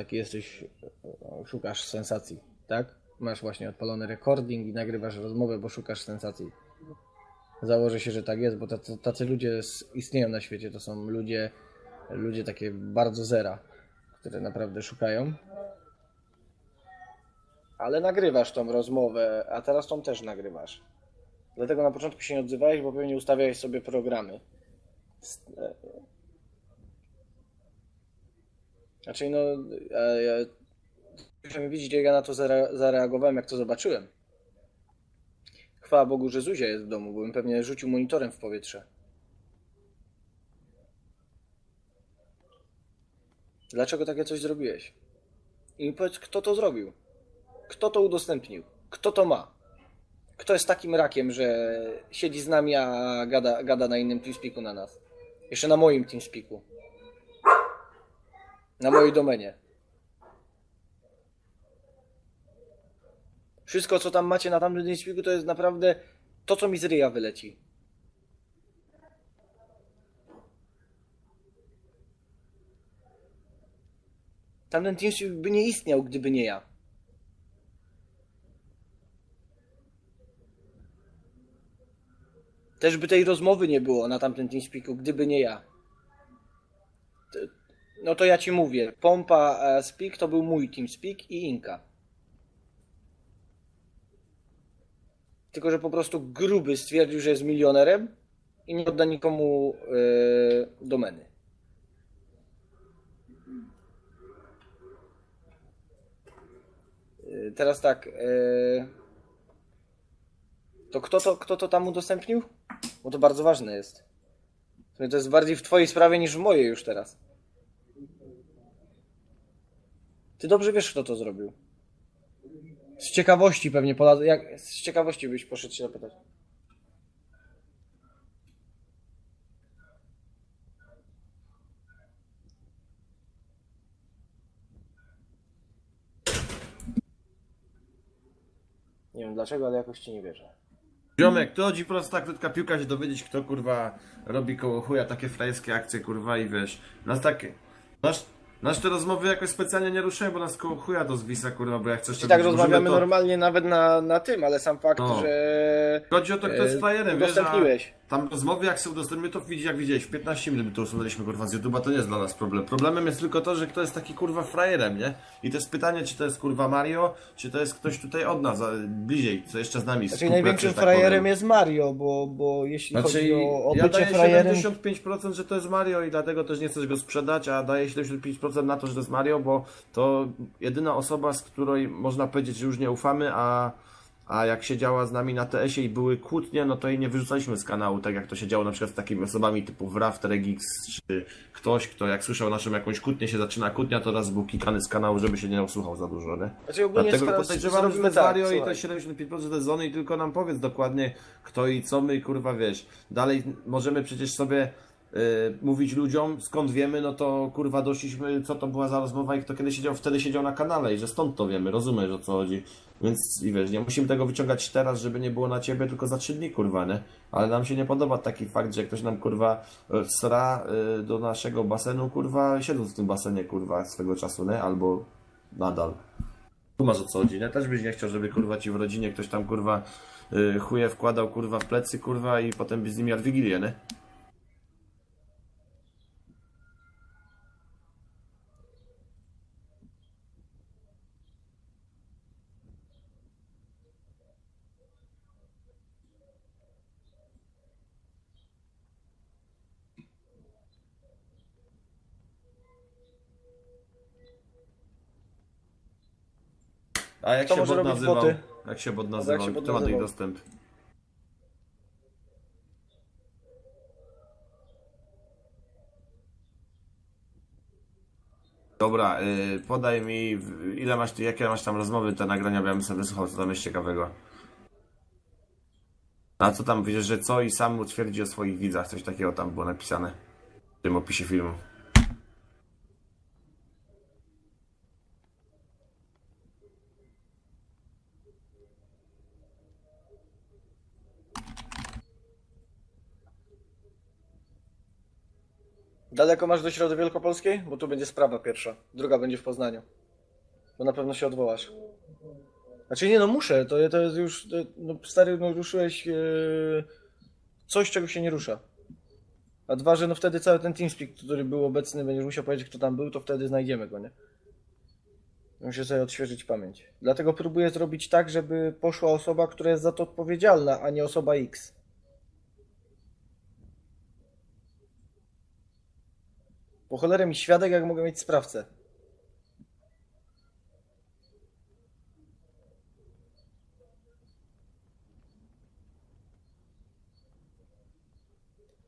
taki jesteś, e, szukasz sensacji, tak? Masz właśnie odpalony recording i nagrywasz rozmowę, bo szukasz sensacji. Założę się, że tak jest, bo tacy, tacy ludzie istnieją na świecie. To są ludzie, ludzie takie bardzo zera, które naprawdę szukają. Ale nagrywasz tą rozmowę, a teraz tą też nagrywasz. Dlatego na początku się nie odzywałeś, bo pewnie ustawiałeś sobie programy. E, Znaczy, no, ja, mi widzieć, jak ja na to zare- zareagowałem, jak to zobaczyłem. Chwała Bogu, że Zuzia jest w domu, bo bym pewnie rzucił monitorem w powietrze. Dlaczego takie coś zrobiłeś? I mi powiedz, kto to zrobił? Kto to udostępnił? Kto to ma? Kto jest takim rakiem, że siedzi z nami, a gada, gada na innym TeamSpeaku na nas? Jeszcze na moim TeamSpeaku. Na mojej domenie. Wszystko, co tam macie na tamtym TeamSpeaku, to jest naprawdę to, co mi z ryja wyleci. Tamten TeamSpeak by nie istniał, gdyby nie ja. Też by tej rozmowy nie było na tamtym TeamSpeaku, gdyby nie ja. No to ja ci mówię, Pompa e, Speak to był mój TeamSpeak i Inka. Tylko, że po prostu gruby stwierdził, że jest milionerem i nie odda nikomu e, domeny. E, Teraz tak. e, To kto to, kto to tam udostępnił? Bo to bardzo ważne jest. To jest bardziej w twojej sprawie niż w mojej już teraz. Ty dobrze wiesz, kto to zrobił. Z ciekawości pewnie, Polacy, jak, z ciekawości byś poszedł się zapytać. Nie wiem dlaczego, ale jakoś ci nie wierzę. Ziomek, to chodzi tak krótka piłka się dowiedzieć, kto kurwa robi koło chuja takie frajerskie akcje, kurwa i wiesz. Nas takie. Nasz, nasz te rozmowy jakoś specjalnie nie ruszają, bo nas koło chuja to zwisa, kurwa, bo jak chcesz I tak rozmawiamy to... normalnie nawet na, na tym, ale sam fakt, No. że Chodzi o to, kto jest e, frajerem, wiesz, a udostępniłeś. Tam rozmowy jak sobie udostępnimy, to widzisz jak widziałeś, w 15 minut to usunęliśmy kurwa z YouTube'a, to nie jest dla nas problem. Problemem jest tylko to, że kto jest taki kurwa frajerem, nie? I to jest pytanie, czy to jest kurwa Mario, czy to jest ktoś tutaj od nas, a, bliżej, co jeszcze z nami Znaczy największym tak frajerem powiem. jest Mario, bo, bo jeśli Znaczy, chodzi o, o ja bycie daję frajerem... 75%, że to jest Mario i dlatego też nie chcesz go sprzedać, a daję 75% na to, że to jest Mario, bo to jedyna osoba, z której można powiedzieć, że już nie ufamy, a, a jak siedziała z nami na TS-ie i były kłótnie, no to jej nie wyrzucaliśmy z kanału, tak jak to się działo na przykład z takimi osobami typu Wraw, Regix, czy ktoś, kto jak słyszał naszą jakąś kłótnię, się zaczyna kłótnia, to raz był kikany z kanału, żeby się nie usłuchał za dużo, nie? Znaczy ogólnie Dlatego podejrzewam, że to jest tak, Mario i to słuchaj. 75% to Zony i tylko nam powiedz dokładnie kto i co my, kurwa, wiesz. Dalej możemy przecież sobie y, mówić ludziom, skąd wiemy, no to kurwa doszliśmy, co to była za rozmowa i kto kiedy siedział, wtedy siedział na kanale i że stąd to wiemy, rozumiesz o co chodzi. Więc i wiesz, nie musimy tego wyciągać teraz, żeby nie było na ciebie, tylko za trzy dni, kurwa, nie? Ale nam się nie podoba taki fakt, że ktoś nam, kurwa, y, sra y, do naszego basenu, kurwa, siedząc w tym basenie, kurwa, swego czasu, nie? Albo nadal. Tu masz o co chodzi, nie? Też byś nie chciał, żeby kurwa ci w rodzinie ktoś tam kurwa y, chuje wkładał kurwa w plecy kurwa i potem byś z nim jadł wigilię, nie? A jak Kto się może bot robić nazywał? boty? Jak się bot jak nazywał? się bot Kto ma do dostęp? Dobra, y, podaj mi, w- ile masz, ty- jakie masz tam rozmowy, te nagrania, bo ja bym sobie wysłuchał, co tam jest ciekawego. A co tam, widzisz, że co i sam twierdzi o swoich widzach, coś takiego tam było napisane w tym opisie filmu. Daleko masz do Środy Wielkopolskiej? Bo tu będzie sprawa pierwsza. Druga będzie w Poznaniu. Bo na pewno się odwołasz. Znaczy nie no, muszę. To, to jest już... No, stary, no ruszyłeś e, coś, czego się nie rusza. A dwa, że no wtedy cały ten TeamSpeak, który był obecny, będziesz musiał powiedzieć, kto tam był, to wtedy znajdziemy go, nie? Muszę sobie odświeżyć pamięć. Dlatego próbuję zrobić tak, żeby poszła osoba, która jest za to odpowiedzialna, a nie osoba X. Po cholerę mi świadek, jak mogę mieć sprawcę.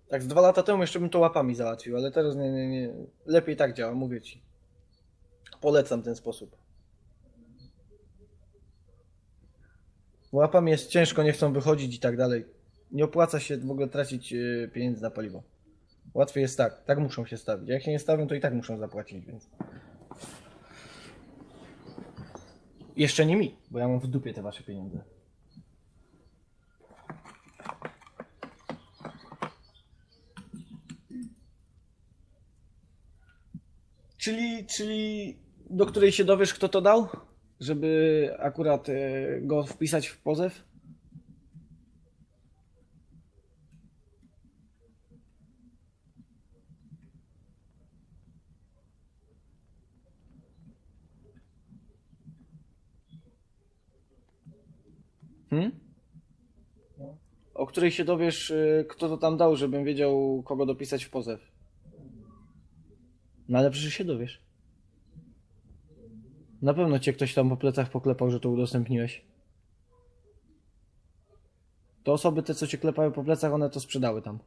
Tak, z dwa lata temu jeszcze bym to łapami załatwił, ale teraz nie, nie, nie. Lepiej tak działa, mówię ci. Polecam ten sposób. Łapami jest ciężko, nie chcą wychodzić i tak dalej. Nie opłaca się w ogóle tracić yy, pieniędzy na paliwo. Łatwiej jest tak, tak muszą się stawić. Jak się nie stawią, to i tak muszą zapłacić, więc. Jeszcze nie mi, bo ja mam w dupie te wasze pieniądze. Czyli, czyli do której się dowiesz, kto to dał? Żeby akurat e, go wpisać w pozew? Hmm? O której się dowiesz, e, kto to tam dał, żebym wiedział, kogo dopisać w pozew. No ale przecież się dowiesz. Na pewno cię ktoś tam po plecach poklepał, że to udostępniłeś. To osoby te, co cię klepały po plecach, one to sprzedały tam.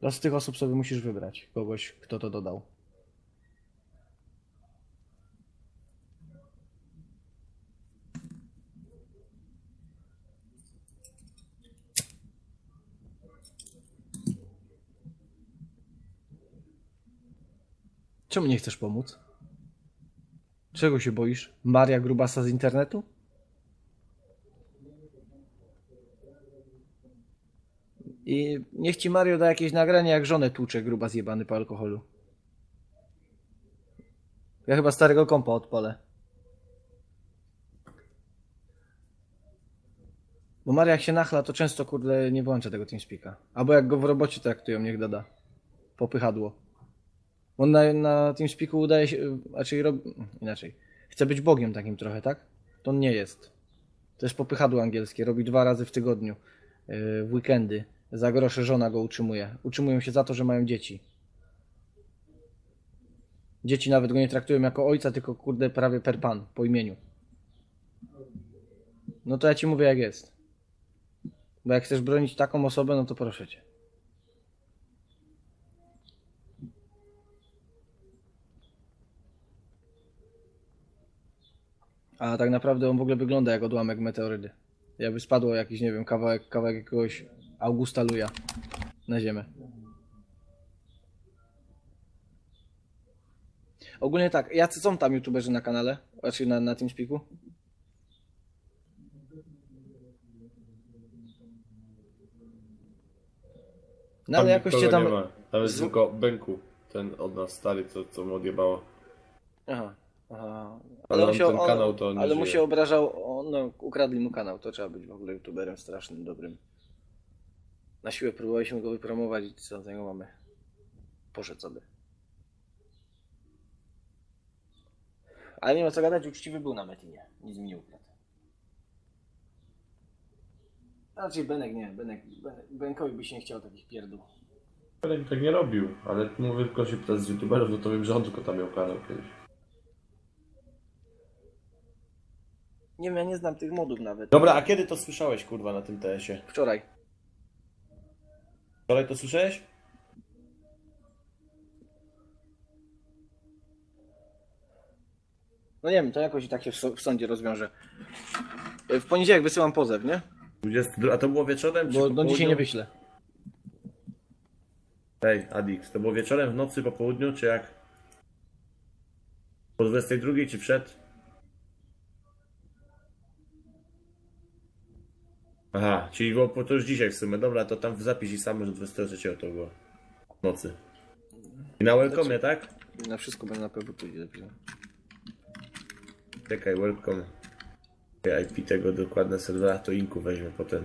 To z tych osób sobie musisz wybrać kogoś, kto to dodał. Czemu nie chcesz pomóc? Czego się boisz? Maria Grubasa z internetu? I niech ci Mario da jakieś nagranie, jak żonę tłucze gruba zjebany po alkoholu. Ja chyba starego kompa odpalę. Bo Maria jak się nachla, to często kurde nie włącza tego TeamSpeaka. Albo jak go w robocie traktują, niech doda. Popychadło. On na, na TeamSpeaku udaje się, raczej robi, inaczej. Chce być Bogiem takim trochę, tak? To on nie jest. To jest popychadło angielskie, robi dwa razy w tygodniu, yy, w weekendy. Za grosze żona go utrzymuje. Utrzymują się za to, że mają dzieci. Dzieci nawet go nie traktują jako ojca, tylko kurde prawie per pan, po imieniu. No to ja ci mówię jak jest. Bo jak chcesz bronić taką osobę, no to proszę cię. A tak naprawdę on w ogóle wygląda jak odłamek meteorydy. Jakby spadło jakiś, nie wiem, kawałek, kawałek jakiegoś Augusta Luja na ziemię. Ogólnie tak, jacy są tam youtuberzy na kanale? Znaczy na, na TeamSpeaku? No ale jakoś cię nikogo tam... Nie ma. Tam jest z- tylko Benku, ten od nas stary, co, co mu odjebało. Aha, aha. Ale on mu się- ten kanał to nie Ale mu się obrażał, on, no, ukradli mu kanał, to trzeba być w ogóle youtuberem strasznym, dobrym. Na siłę próbowaliśmy go wypromować i co z niego mamy? Poszedł sobie. Ale nie ma co gadać, uczciwy był na Metinie. Nic mi nie ukradł. Raczej Benek nie, Benek, Benek, Benkowi by się nie chciał takich pierdół. Benek tak nie robił, ale mówię tylko się pytać z youtuberów, no to wiem, że on tylko tam miał kanał kiedyś. Nie wiem, ja nie znam tych modów nawet. Dobra, a kiedy to słyszałeś kurwa na tym TS-ie? Wczoraj. Wczoraj to słyszałeś? No nie wiem, to jakoś i tak się w so- w sądzie rozwiąże. W poniedziałek wysyłam pozew, nie? 22, a to było wieczorem? czy Bo no dzisiaj nie wyślę. Ej, Adix, to było wieczorem, w nocy, po południu, czy jak? Po 22 czy przed? Aha, czyli było po- to już dzisiaj w sumie. Dobra, to tam w zapisie sam, że 23 to było. W nocy. I na welcome, tak? Na wszystko będę na PWP idzie dobrze. Czekaj, welcome. IP tego dokładne serwera, to inku weźmie potem.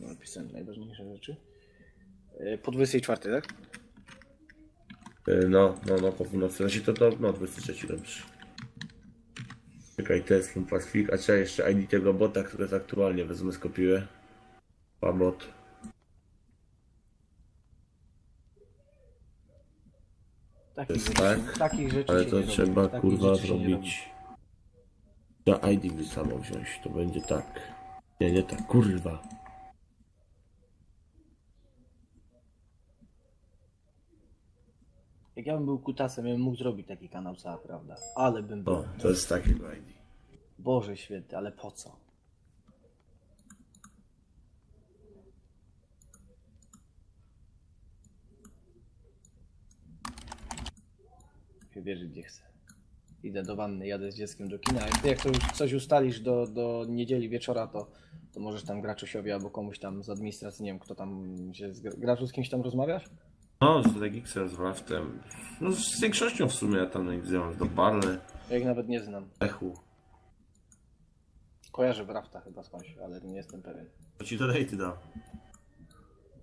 No, napisałem najważniejsze rzeczy. E, Po 24, tak? Y, No, no, no, po północy. Znaczy to, to, no, 23, dobrze. Czekaj, test lub Pacific. A trzeba jeszcze ID tego bota, który jest aktualnie, wezmę, skopiuję. Pabot. Takich jest rzeczy, tak, takich rzeczy Ale się to nie trzeba, robi. Takich kurwa, rzeczy się nie robi. zrobić. Trzeba ID by samo wziąć, to będzie tak. Nie, nie tak, kurwa. Jak ja bym był kutasem, ja bym mógł zrobić taki kanał, cała prawda. Ale bym był. O, to jest takiego ID. Boże święty, ale po co? Się wierzy gdzie chcę. Idę do wanny, jadę z dzieckiem do kina. Jak ty jak to już coś ustalisz do, do niedzieli wieczora, to, to możesz tam Graczusiowi albo komuś tam z administracji, nie wiem kto tam się z Graczu z kimś tam rozmawiasz? No, z Legixem, z Raftem. No, z większością w sumie ja tam nich mam do Barley, Ja ich nawet nie znam. Echu. Kojarzę Brafta chyba skądś, ale nie jestem pewien. To ci donaty dał.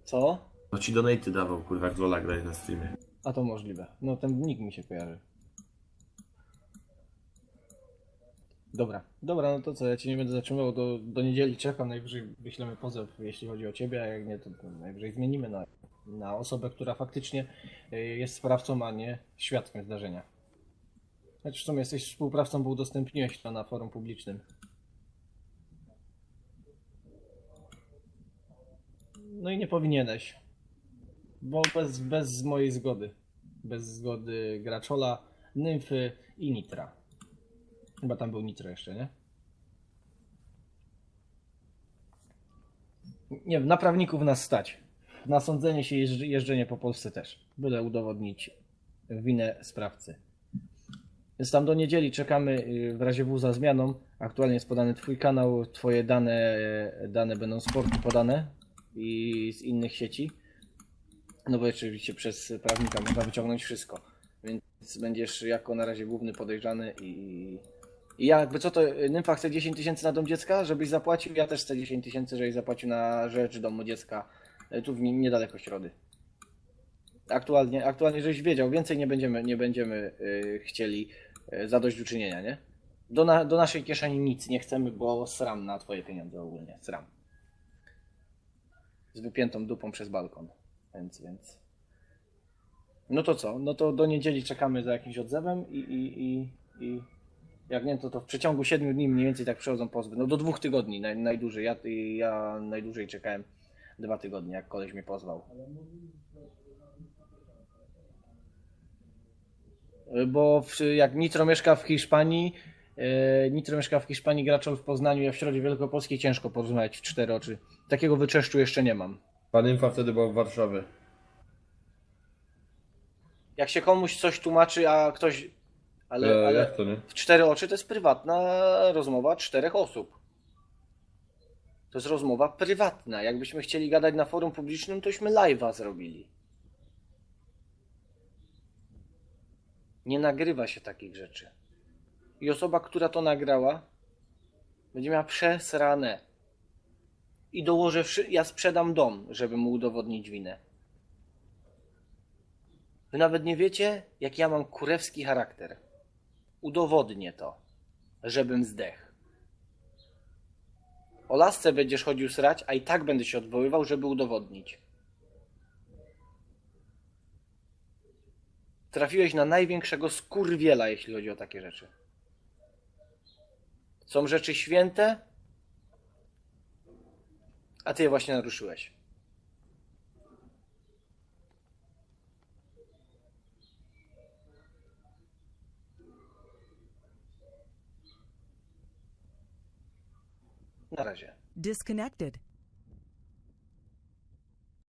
Co? No ci donaty dawał, kurwa, jak Lola grać na streamie. A to możliwe. No ten nick mi się kojarzy. Dobra, dobra, no to co, ja cię nie będę zatrzymywał, do, do niedzieli czekam, najwyżej wyślemy pozew, jeśli chodzi o ciebie, a jak nie, to, to najwyżej zmienimy na, na osobę, która faktycznie y, jest sprawcą, a nie świadkiem zdarzenia. Znaczy w sumie jesteś współprawcą, bo udostępniłeś to na forum publicznym. No i nie powinieneś. Bo bez, bez mojej zgody. Bez zgody Graczola, Nymfy i Nitra. Chyba tam był Nitro jeszcze, nie? Nie wiem, na prawników nas stać. Na sądzenie się jeżdż, jeżdżenie po Polsce też. Byle udowodnić winę sprawcy. Więc tam do niedzieli czekamy y, w razie W za zmianą. Aktualnie jest podany Twój kanał, Twoje dane, dane będą z portu podane i z innych sieci. No bo oczywiście przez prawnika można wyciągnąć wszystko. Więc będziesz jako na razie główny podejrzany i, i ja jakby co to, Nymfa chce 10 tysięcy na dom dziecka, żebyś zapłacił, ja też chcę 10 tysięcy, żebyś zapłacił na rzecz domu dziecka, e, tu w nie- niedaleko środy. Aktualnie, aktualnie żeś wiedział, więcej nie będziemy, nie będziemy y, chcieli y, zadośćuczynienia, nie? Do, na, do naszej kieszeni nic nie chcemy, bo sram na twoje pieniądze ogólnie, sram. Z wypiętą dupą przez balkon, więc, więc... No to co? No to do niedzieli czekamy za jakimś odzewem i, i, i, i jak nie, to, to w przeciągu 7 dni mniej więcej tak przychodzą pozwy. No do dwóch tygodni naj, najdłużej. Ja, ja najdłużej czekałem dwa tygodnie, jak koleś mnie pozwał. Bo w, jak Nitro mieszka w Hiszpanii, e, Nitro mieszka w Hiszpanii, Graczol w Poznaniu, ja w Środzie Wielkopolskiej, ciężko porozmawiać w cztery oczy. Takiego wyczeszczu jeszcze nie mam. Pan Infa wtedy był w Warszawie. Jak się komuś coś tłumaczy, a ktoś... Ale, ale... to nie? W cztery oczy to jest prywatna rozmowa czterech osób. To jest rozmowa prywatna. Jakbyśmy chcieli gadać na forum publicznym, tośmy live'a zrobili. Nie nagrywa się takich rzeczy. I osoba, która to nagrała, będzie miała przesrane. I dołożę, ja sprzedam dom, żeby mu udowodnić winę. Wy nawet nie wiecie, jak ja mam kurewski charakter udowodnię to, żebym zdech. O lasce będziesz chodził srać, a i tak będę się odwoływał, żeby udowodnić. Trafiłeś na największego skurwiela, jeśli chodzi o takie rzeczy. Są rzeczy święte, a ty je właśnie naruszyłeś. Na razie. Disconnected.